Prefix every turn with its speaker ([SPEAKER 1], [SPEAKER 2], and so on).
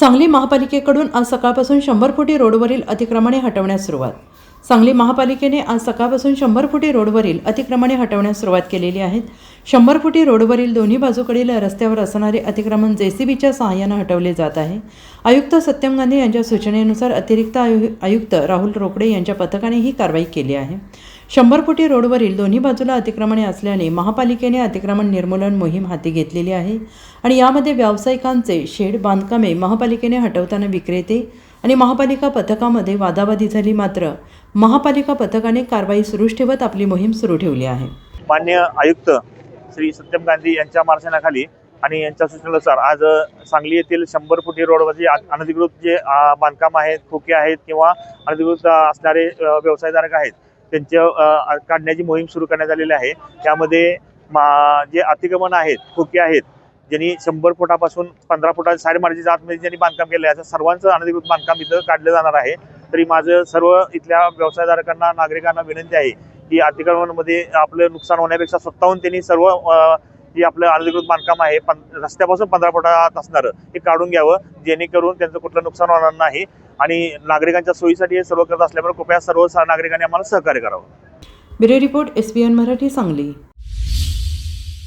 [SPEAKER 1] सांगली महापालिकेकडून आज सकाळपासून शंभर फुटी रोडवरील अतिक्रमणे हटवण्यास सुरुवात. सांगली महापालिकेने आज सकाळपासून शंभर फुटी रोडवरील अतिक्रमणे हटवण्यास सुरुवात केलेली आहेत शंभर फुटी रोडवरील दोन्ही बाजूकडील रस्त्यावर असणारे अतिक्रमण जेसीबीच्या सहाय्यानं हटवले जात आहे. आयुक्त सत्यम गांधी यांच्या सूचनेनुसार अतिरिक्त आयु आयुक्त राहुल रोकडे यांच्या पथकाने ही कारवाई केली आहे. शंभर फुटी रोडवरील दोन्ही बाजूला अतिक्रमणे असल्याने महापालिकेने अतिक्रमण निर्मूलन मोहीम हाती घेतलेली आहे आणि यामध्ये व्यावसायिकांचे शेड बांधकामे महापालिकेने हटवताना विक्रेते आणि महापालिका पथकामध्ये वादावादी झाली मात्र महापालिका पथकाने कारवाई सुरूच ठेवत आपली मोहीम सुरू ठेवली आहे.
[SPEAKER 2] मान्य आयुक्त श्री सत्यम गांधी यांच्या मार्गदर्शनाखाली आणि यांच्या सूचनेनुसार आज सांगली येथील शंभर फुटी रोडवरचे अनधिकृत जे बांधकाम आहेत खोके आहेत किंवा अनधिकृत असणारे व्यवसायधारक आहेत त्यांच्या काढण्याची मोहीम सुरू करण्यात आलेली आहे. त्यामध्ये मा जे अतिक्रमण आहेत खोके आहेत ज्यांनी शंभर फुटापासून पंधरा फुटा साडेमार्जीच्या आतमध्ये म्हणजे ज्यांनी बांधकाम केलं आहे असं सर्वांचं अनधिकृत बांधकाम इथं काढलं जाणार आहे. तरी माझं सर्व इथल्या व्यवसायधारकांना नागरिकांना विनंती आहे की अतिक्रमणामध्ये आपलं नुकसान होण्यापेक्षा स्वतःहून त्यांनी सर्व जे आपलं अनधिकृत बांधकाम आहे पण रस्त्यापासून पंधरा फुटात असणारं हे काढून घ्यावं जेणेकरून त्यांचं कुठलं नुकसान होणार नाही. आणि नागरिकांच्या सोयीसाठी हे सर्व करत असल्यामुळे कृपया सर्व सा- नागरिकांनी आम्हाला सहकार्य करावं.
[SPEAKER 1] Bureau report S P N Marathi Sangli.